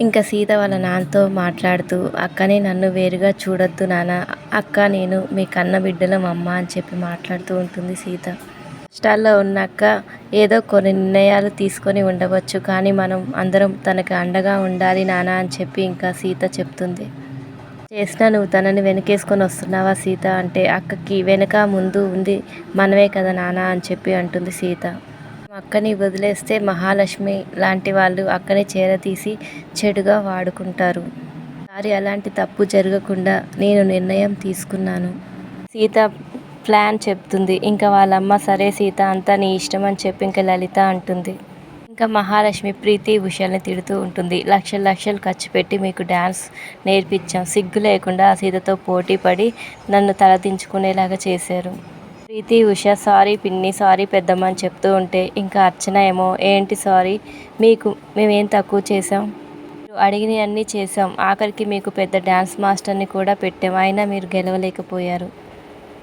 ఇంకా సీత వాళ్ళ నాన్నతో మాట్లాడుతూ అక్కని నన్ను వేరుగా చూడొద్దు నాన్న అక్క నేను మీ కన్న బిడ్డలం అమ్మ అని చెప్పి మాట్లాడుతూ ఉంటుంది సీత. కష్టాల్లో అక్క ఏదో కొన్ని నిర్ణయాలు తీసుకొని ఉండవచ్చు కానీ మనం అందరం తనకి అండగా ఉండాలి నాన్న అని చెప్పి ఇంకా సీత చెప్తుంది. చేసినా నువ్వు తనని వెనకేసుకొని వస్తున్నావా సీత? అంటే అక్కకి వెనక ముందు ఉంది మనమే కదా నాన్న అని చెప్పి అంటుంది సీత. అక్కని వదిలేస్తే మహాలక్ష్మి లాంటి వాళ్ళు అక్కని చేరతీసి చెడుగా వాడుకుంటారు. సారి అలాంటి తప్పు జరగకుండా నేను నిర్ణయం తీసుకున్నాను. సీత ప్లాన్ చెప్తుంది. ఇంకా వాళ్ళమ్మ సరే సీత అంతా నీ ఇష్టం అని చెప్పి ఇంకా లలిత అంటుంది. ఇంకా మహాలక్ష్మి ప్రీతి ఉషల్ని తిడుతూ ఉంటుంది. లక్షలు లక్షలు ఖర్చు పెట్టి మీకు డ్యాన్స్ నేర్పించాం. సిగ్గు లేకుండా ఆ సీతతో పోటీ పడి నన్ను తలదించుకునేలాగా చేశారు. ప్రీతి ఉష సారీ పిన్ని సారీ పెద్దమ్మ అని చెప్తూ ఉంటే ఇంకా అర్చన ఏమో ఏంటి సారీ? మీకు మేమేం తక్కువ చేసాం అడిగిన అడిగినవన్నీ చేసాం ఆఖరికి మీకు పెద్ద డ్యాన్స్ మాస్టర్ని కూడా పెట్టాం. అయినా మీరు గెలవలేకపోయారు.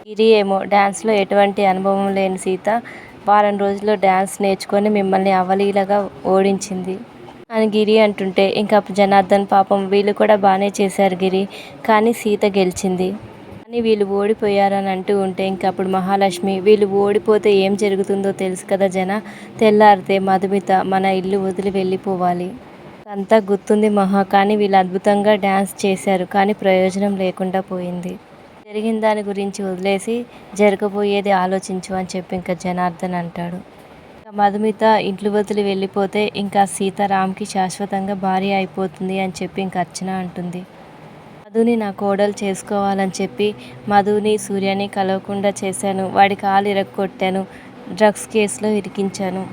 గిరి ఏమో డ్యాన్స్లో ఎటువంటి అనుభవం లేని సీత వారం రోజుల్లో డ్యాన్స్ నేర్చుకొని మిమ్మల్ని అవలీలగా ఓడించింది. అని గిరి అంటుంటే ఇంకా జనార్దన్ పాపం వీళ్ళు కూడా బాగానే చేశారు గిరి కానీ సీత గెలిచింది. కానీ వీళ్ళు ఓడిపోయారని అంటూ ఉంటే ఇంకా అప్పుడు మహాలక్ష్మి వీళ్ళు ఓడిపోతే ఏం జరుగుతుందో తెలుసు కదా జన? తెల్లారితే మధుమిత మన ఇల్లు వదిలి వెళ్ళిపోవాలి. అంతా గుర్తుంది మహా కానీ వీళ్ళు అద్భుతంగా డ్యాన్స్ చేశారు కానీ ప్రయోజనం లేకుండా పోయింది. జరిగిన దాని గురించి వదిలేసి జరగబోయేది ఆలోచించు అని చెప్పి ఇంకా జనార్దన్ అంటాడు. మధుమిత ఇంట్లు వదిలి వెళ్ళిపోతే ఇంకా సీతారాంకి శాశ్వతంగా భార్య అయిపోతుంది అని చెప్పి ఇంకా అర్చన అంటుంది. మధుని నా కోడలు చేసుకోవాలని చెప్పి మధుని సూర్యని కలవకుండా చేశాను. వాడి కాలు ఇరగొట్టాను. డ్రగ్స్ కేసులో ఇరికించాను.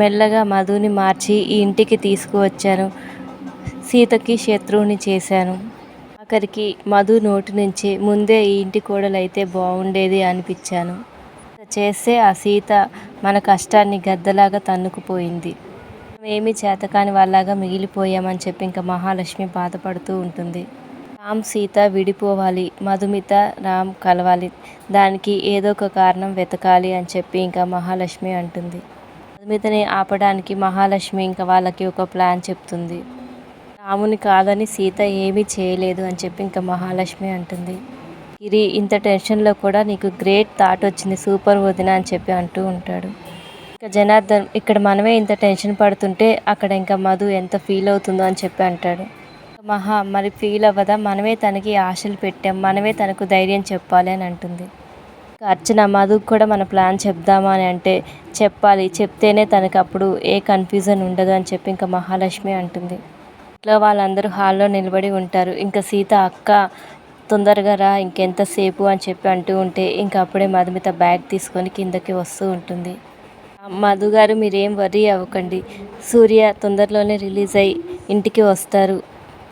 మెల్లగా మధుని మార్చి ఈ ఇంటికి తీసుకువచ్చాను. సీతకి శత్రువుని చేశాను. ఆఖరికి మధు నోటి నుంచి ముందే ఈ ఇంటి కోడలైతే బాగుండేది అనిపించాను. చేస్తే ఆ సీత మన కష్టాన్ని గద్దలాగా తన్నుకుపోయింది. ఏమీ చేతకాని వాళ్ళలాగా మిగిలిపోయామని చెప్పి ఇంకా మహాలక్ష్మి బాధపడుతూ ఉంటుంది. రామ్ సీత విడిపోవాలి మధుమిత రామ్ కలవాలి దానికి ఏదో ఒక కారణం వెతకాలి అని చెప్పి ఇంకా మహాలక్ష్మి అంటుంది. మధుమితని ఆపడానికి మహాలక్ష్మి ఇంకా వాళ్ళకి ఒక ప్లాన్ చెప్తుంది. రాముని కాదని సీత ఏమీ చేయలేదు అని చెప్పి ఇంకా మహాలక్ష్మి అంటుంది. గిరి ఇంత టెన్షన్లో కూడా నీకు గ్రేట్ థాట్ వచ్చింది సూపర్ వదిన అని చెప్పి అంటూ ఉంటాడు. ఇంకా జనార్దన్ ఇక్కడ మనమే ఇంత టెన్షన్ పడుతుంటే అక్కడ ఇంకా మధు ఎంత ఫీల్ అవుతుందో అని చెప్పి అంటాడు. మహా మరి ఫీల్ అవ్వదా? మనమే తనకి ఆశలు పెట్టాం. మనమే తనకు ధైర్యం చెప్పాలి అని అంటుంది. అర్చన మధుకు కూడా మన ప్లాన్ చెప్దామా అని అంటే చెప్పాలి. చెప్తేనే తనకు అప్పుడు ఏ కన్ఫ్యూజన్ ఉండదు అని చెప్పి ఇంకా మహాలక్ష్మి అంటుంది. ఇంట్లో వాళ్ళందరూ హాల్లో నిలబడి ఉంటారు. ఇంకా సీత అక్క తొందరగా రా ఇంకెంతసేపు అని చెప్పి అంటూ ఉంటే ఇంకా అప్పుడే మధుమిత బ్యాగ్ తీసుకొని కిందకి వస్తూ ఉంటుంది. మధు గారు మీరేం వర్రీ అవ్వకండి. సూర్య తొందరలోనే రిలీజ్ అయ్యి ఇంటికి వస్తారు.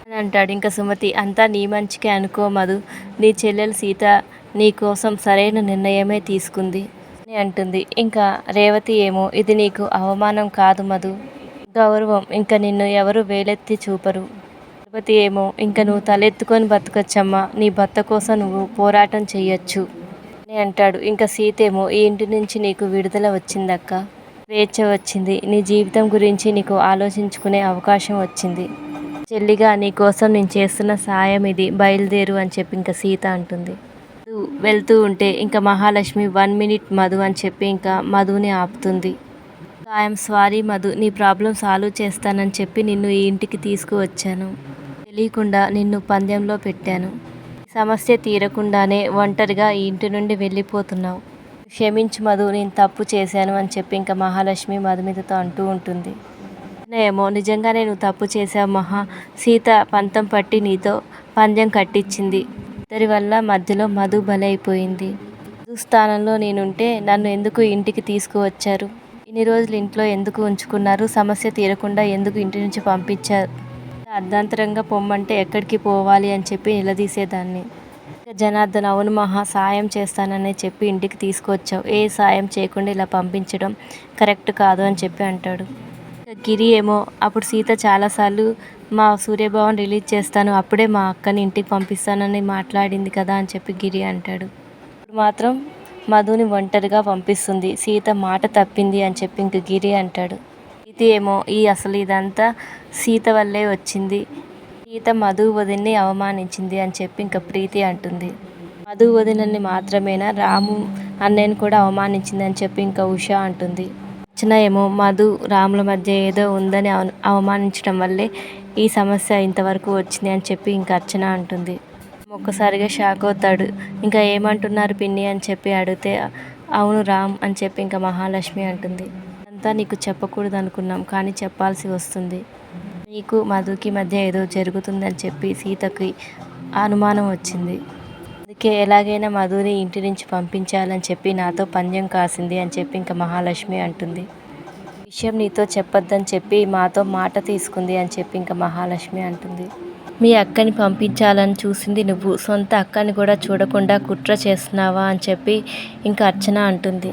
అని అంటాడు. ఇంకా సుమతి అంతా నీ మంచికే అనుకో మధు. నీ చెల్లెలు సీత నీ కోసం సరైన నిర్ణయమే తీసుకుంది అని అంటుంది. ఇంకా రేవతి ఏమో ఇది నీకు అవమానం కాదు మధు. గౌరవం ఇంకా నిన్ను ఎవరు వేలెత్తి చూపరు. రేవతి ఏమో ఇంకా నువ్వు తలెత్తుకొని బతకొచ్చమ్మా. నీ భర్త కోసం నువ్వు పోరాటం చేయొచ్చు అని అంటాడు. ఇంకా సీతేమో ఈ ఇంటి నుంచి నీకు విడుదల వచ్చిందక్క. స్వేచ్ఛ వచ్చింది. నీ జీవితం గురించి నీకు ఆలోచించుకునే అవకాశం వచ్చింది. చెల్లిగా నీ కోసం నేను చేస్తున్న సాయం ఇది. బయలుదేరు అని చెప్పి ఇంకా సీత అంటుంది. వెళ్తూ ఉంటే ఇంకా మహాలక్ష్మి వన్ మినిట్ మధు అని చెప్పి ఇంకా మధుని ఆపుతుంది. ఐఎమ్ సారీ మధు నీ ప్రాబ్లం సాల్వ్ చేస్తానని చెప్పి నిన్ను ఈ ఇంటికి తీసుకువచ్చాను. తెలియకుండా నిన్ను పందెంలో పెట్టాను. సమస్య తీరకుండానే ఒంటరిగా ఈ ఇంటి నుండి వెళ్ళిపోతున్నావు. క్షమించు మధు నేను తప్పు చేశాను అని చెప్పి ఇంకా మహాలక్ష్మి మధు మీదతో అంటూ ఉంటుంది. ఏమో నిజంగా నేను తప్పు చేశావు మహా. సీత పంతం పట్టి నీతో పందెం కట్టించింది. ఇద్దరి వల్ల మధ్యలో మధు బలైపోయింది. మధు స్థానంలో నేనుంటే నన్ను ఎందుకు ఇంటికి తీసుకువచ్చారు? ఇన్ని రోజులు ఇంట్లో ఎందుకు ఉంచుకున్నారు? సమస్య తీరకుండా ఎందుకు ఇంటి నుంచి పంపించారు? అర్ధాంతరంగా పొమ్మంటే ఎక్కడికి పోవాలి అని చెప్పి నిలదీసేదాన్ని. జనార్దన్ అవును మహా సాయం చేస్తానని చెప్పి ఇంటికి తీసుకొచ్చావు ఏ సాయం చేయకుండా ఇలా పంపించడం కరెక్ట్ కాదు అని చెప్పి అంటాడు. గిరి ఏమో అప్పుడు సీత చాలాసార్లు మా సూర్యభవన్ రిలీజ్ చేస్తాను అప్పుడే మా అక్కని ఇంటికి పంపిస్తానని మాట్లాడింది కదా అని చెప్పి గిరి అంటాడు. ఇప్పుడు మాత్రం మధుని ఒంటరిగా పంపిస్తుంది సీత మాట తప్పింది అని చెప్పి ఇంక గిరి అంటాడు. ప్రీతి ఏమో ఈ అసలు ఇదంతా సీత వల్లే వచ్చింది. సీత మధు వదిన్ని అవమానించింది అని చెప్పి ఇంకా ప్రీతి అంటుంది. మధు వదినని మాత్రమేనా రాము అన్నయ్యని కూడా అవమానించింది అని చెప్పి ఇంకా ఉష అంటుంది. అర్చన ఏమో మధు రాముల మధ్య ఏదో ఉందని అవ అవమానించడం వల్లే ఈ సమస్య ఇంతవరకు వచ్చింది అని చెప్పి ఇంకా అర్చన అంటుంది. ఒక్కసారిగా షాక్ అవుతాడు. ఇంకా ఏమంటున్నారు పిన్ని అని చెప్పి అడిగితే అవును రామ్ అని చెప్పి ఇంకా మహాలక్ష్మి అంటుంది. అంతా నీకు చెప్పకూడదు అనుకున్నాం కానీ చెప్పాల్సి వస్తుంది. నీకు మధుకి మధ్య ఏదో జరుగుతుందని చెప్పి సీతకి అనుమానం వచ్చింది. అందుకే ఎలాగైనా మధుని ఇంటి నుంచి పంపించాలని చెప్పి నాతో పందెం కాసింది అని చెప్పి ఇంకా మహాలక్ష్మి అంటుంది. విషయం నీతో చెప్పొద్దని చెప్పి మాతో మాట తీసుకుంది అని చెప్పి ఇంకా మహాలక్ష్మి అంటుంది. మీ అక్కని పంపించాలని చూసింది నువ్వు. సొంత అక్కని కూడా చూడకుండా కుట్ర చేస్తున్నావా అని చెప్పి ఇంకా అర్చన అంటుంది.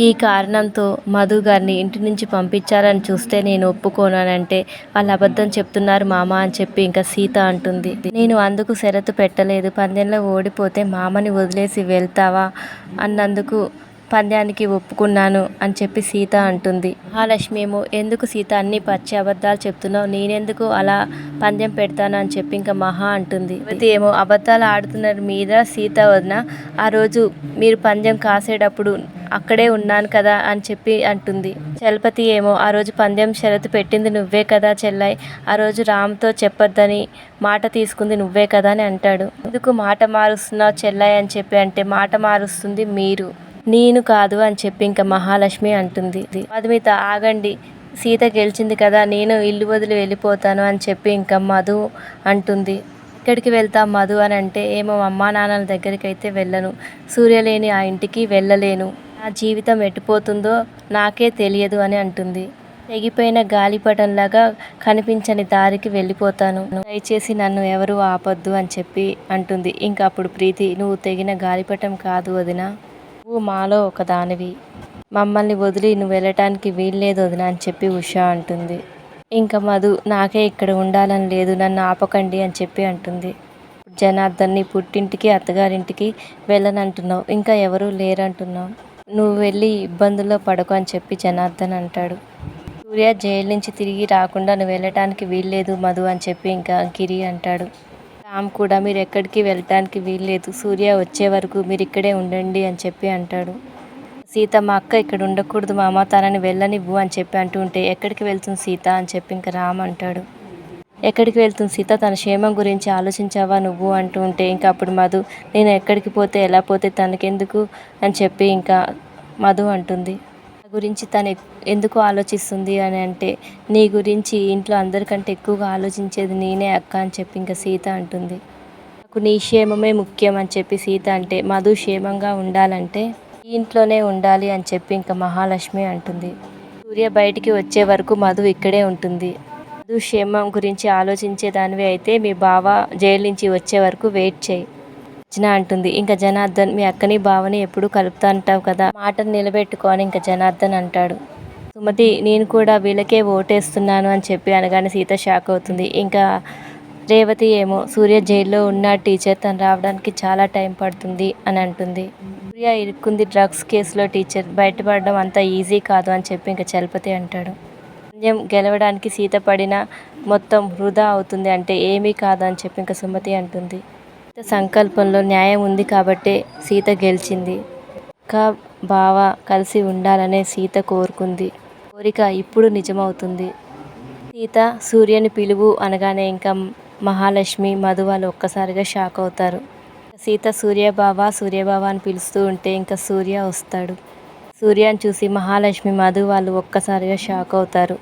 ఈ కారణంతో మధు గారిని ఇంటి నుంచి పంపించాలని చూస్తే నేను ఒప్పుకోనానంటే వాళ్ళు అబద్ధం చెప్తున్నారు మామ అని చెప్పి ఇంకా సీత అంటుంది. నేను అందుకు షరతు పెట్టలేదు. పందెంలో ఓడిపోతే మామని వదిలేసి వెళ్తావా? అన్నందుకు పంద్యానికి ఒప్పుకున్నాను అని చెప్పి సీత అంటుంది. మహాలక్ష్మి ఏమో ఎందుకు సీత అన్ని పచ్చి అబద్ధాలు చెప్తున్నావు? నేనెందుకు అలా పందెం పెడతాను? అని చెప్పి ఇంకా మహా అంటుంది. యువతి ఏమో అబద్ధాలు ఆడుతున్నారు మీద సీత వదిన. ఆ రోజు మీరు పందెం కాసేటప్పుడు అక్కడే ఉన్నాను కదా? అని చెప్పి అంటుంది. చలపతి ఏమో ఆ రోజు పందెం షరతు పెట్టింది నువ్వే కదా చెల్లాయి. ఆ రోజు రామ్తో చెప్పొద్దని మాట తీసుకుంది నువ్వే కదా అని అంటాడు. ఎందుకు మాట మారుస్తున్నావు చెల్లాయి? అని చెప్పి అంటే మాట మారుస్తుంది మీరు. నేను కాదు అని చెప్పి ఇంకా మహాలక్ష్మి అంటుంది. మధుమిత ఆగండి. సీత గెలిచింది కదా నేను ఇల్లు వదిలి వెళ్ళిపోతాను అని చెప్పి ఇంకా మధు అంటుంది. ఎక్కడికి వెళ్తా మధు అని అంటే ఏమో అమ్మా నాన్నల దగ్గరికి అయితే వెళ్ళను. సూర్యలేని ఆ ఇంటికి వెళ్ళలేను. నా జీవితం ఎట్టుపోతుందో నాకే తెలియదు అని అంటుంది. తెగిపోయిన గాలిపటంలాగా కనిపించని దారికి వెళ్ళిపోతాను. దయచేసి నన్ను ఎవరు ఆపొద్దు అని చెప్పి అంటుంది. ఇంకా అప్పుడు ప్రీతి నువ్వు తెగిన గాలిపటం కాదు వదినా. నువ్వు మాలో ఒక దానివి మమ్మల్ని వదిలి నువ్వు వెళ్ళటానికి వీల్లేదు వదిన అని చెప్పి ఉషా అంటుంది. ఇంకా మధు నాకే ఇక్కడ ఉండాలని లేదు నన్ను ఆపకండి అని చెప్పి అంటుంది. జనార్దన్ని పుట్టింటికి అత్తగారింటికి వెళ్ళనంటున్నావు. ఇంకా ఎవరూ లేరంటున్నావు. నువ్వు వెళ్ళి ఇబ్బందుల్లో పడకు అని చెప్పి జనార్దన్ అంటాడు. సూర్య జైలు నుంచి తిరిగి రాకుండా నువ్వు వెళ్ళటానికి వీల్లేదు మధు అని చెప్పి ఇంకా గిరి అంటాడు. రామ్ కూడా మీరు ఎక్కడికి వెళ్ళటానికి వీల్లేదు. సూర్య వచ్చే వరకు మీరు ఇక్కడే ఉండండి అని చెప్పి అంటాడు. సీత మా అక్క ఇక్కడ ఉండకూడదు మామ. తనని వెళ్ళనివ్వు అని చెప్పి అంటూ ఉంటే ఎక్కడికి వెళ్తుంది సీత? అని చెప్పి ఇంకా రామ్ అంటాడు. ఎక్కడికి వెళ్తుంది సీత? తన క్షేమం గురించి ఆలోచించావా నువ్వు? అంటూ ఉంటే ఇంకా అప్పుడు మధు నేను ఎక్కడికి పోతే ఎలా పోతే తనకెందుకు? అని చెప్పి ఇంకా మధు అంటుంది. గురించి తను ఎందుకు ఆలోచిస్తుంది అని అంటే నీ గురించి ఇంట్లో అందరికంటే ఎక్కువగా ఆలోచించేది నేనే అక్క అని చెప్పి ఇంకా సీత అంటుంది. నాకు నీ క్షేమమే ముఖ్యం అని చెప్పి సీత అంటే మధు క్షేమంగా ఉండాలంటే ఈ ఇంట్లోనే ఉండాలి అని చెప్పి ఇంకా మహాలక్ష్మి అంటుంది. సూర్య బయటికి వచ్చే వరకు మధు ఇక్కడే ఉంటుంది. మధు క్షేమం గురించి ఆలోచించేదానివి అయితే మీ బావ జైలు నుంచి వచ్చే వరకు వెయిట్ చేయి. అర్చన అంటుంది. ఇంకా జనార్దన్ మీ అక్కని బావని ఎప్పుడు కలుపుతా అంటావు కదా మాటను నిలబెట్టుకొని ఇంకా జనార్దన్ అంటాడు. సుమతి నేను కూడా వీళ్ళకే ఓటేస్తున్నాను అని చెప్పి అనగానే సీత షాక్ అవుతుంది. ఇంకా రేవతి ఏమో సూర్య జైల్లో ఉన్న టీచర్ తను రావడానికి చాలా టైం పడుతుంది అని అంటుంది. సూర్య ఇరుక్కుంది డ్రగ్స్ కేసులో టీచర్ బయటపడడం అంత ఈజీ కాదు అని చెప్పి ఇంకా చలపతి అంటాడు. పందెం గెలవడానికి సీత పడిన మొత్తం వృధా అవుతుంది అంటే ఏమీ కాదు అని చెప్పి ఇంకా సుమతి అంటుంది. సంకల్పంలో న్యాయం ఉంది కాబట్టే సీత గెలిచింది. కా బావ కలిసి ఉండాలనే సీత కోరుకుంది. కోరిక ఇప్పుడు నిజమవుతుంది. సీత సూర్యని పిలువు అనగానే ఇంకా మహాలక్ష్మి మధు వాళ్ళు ఒక్కసారిగా షాక్ అవుతారు. సీత సూర్యబావ సూర్యబావ అని పిలుస్తూ ఉంటే ఇంకా సూర్య వస్తాడు. సూర్యని చూసి మహాలక్ష్మి మధు వాళ్ళు ఒక్కసారిగా షాక్ అవుతారు.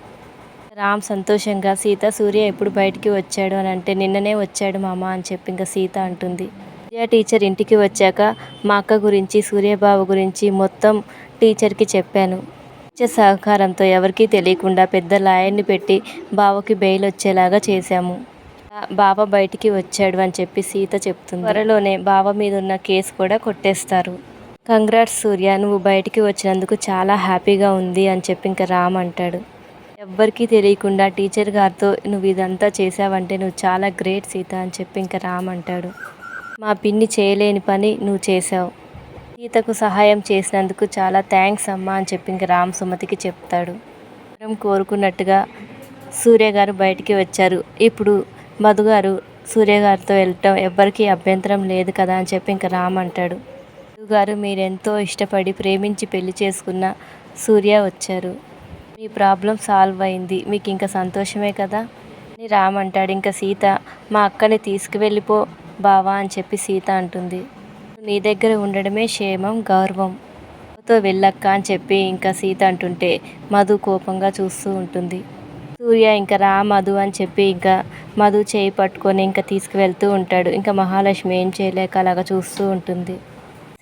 రామ్ సంతోషంగా సీత సూర్య ఎప్పుడు బయటికి వచ్చాడు? అని అంటే నిన్ననే వచ్చాడు మామ అని చెప్పి ఇంకా సీత అంటుంది. సూర్య టీచర్ ఇంటికి వచ్చాక మా అక్క గురించి సూర్యబాబు గురించి మొత్తం టీచర్కి చెప్పాను. టీచర్ సహకారంతో ఎవరికీ తెలియకుండా పెద్ద లాయర్ని పెట్టి బావకి బెయిల్ వచ్చేలాగా చేశాము. బావ బయటికి వచ్చాడు అని చెప్పి సీత చెప్తుంది. త్వరలోనే బావ మీద ఉన్న కేసు కూడా కొట్టేస్తారు. కంగ్రాట్స్ సూర్య నువ్వు బయటికి వచ్చినందుకు చాలా హ్యాపీగా ఉంది అని చెప్పి ఇంకా రామ్ అంటాడు. ఎవ్వరికీ తెలియకుండా టీచర్ గారితో నువ్వు ఇదంతా చేసావంటే నువ్వు చాలా గ్రేట్ సీత అని చెప్పి ఇంకా రామ్ అంటాడు. మా పిన్ని చేయలేని పని నువ్వు చేసావు సీతకు సహాయం చేసినందుకు చాలా థ్యాంక్స్ అమ్మా అని చెప్పి ఇంకా రామ్ సుమతికి చెప్తాడు. మనం కోరుకున్నట్టుగా సూర్య గారు బయటికి వచ్చారు. ఇప్పుడు మధు గారు సూర్య గారితో వెళ్ళటం ఎవ్వరికీ అభ్యంతరం లేదు కదా అని చెప్పి ఇంకా రామ్ అంటాడు. మధు గారు మీరెంతో ఇష్టపడి ప్రేమించి పెళ్ళి చేసుకున్న సూర్య వచ్చారు. మీ ప్రాబ్లం సాల్వ్ అయింది. మీకు ఇంకా సంతోషమే కదా? అని రామ్ అంటాడు ఇంకా సీత మా అక్కని తీసుకువెళ్ళిపో బావా అని చెప్పి సీత అంటుంది. నీ దగ్గర ఉండడమే క్షేమం గౌరవం. తో వెళ్ళక్క అని చెప్పి ఇంకా సీత అంటుంటే మధు కోపంగా చూస్తూ ఉంటుంది. సూర్య ఇంకా రా మధు అని చెప్పి ఇంకా మధు చేయి పట్టుకొని ఇంకా తీసుకువెళ్తూ ఉంటాడు. ఇంకా మహాలక్ష్మి ఏం చేయలేక అలాగా చూస్తూ ఉంటుంది.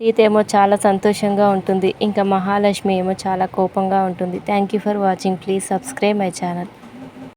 సీత ఏమో చాలా సంతోషంగా ఉంటుంది. ఇంకా మహాలక్ష్మి ఏమో చాలా కోపంగా ఉంటుంది. Thank you for watching please subscribe my channel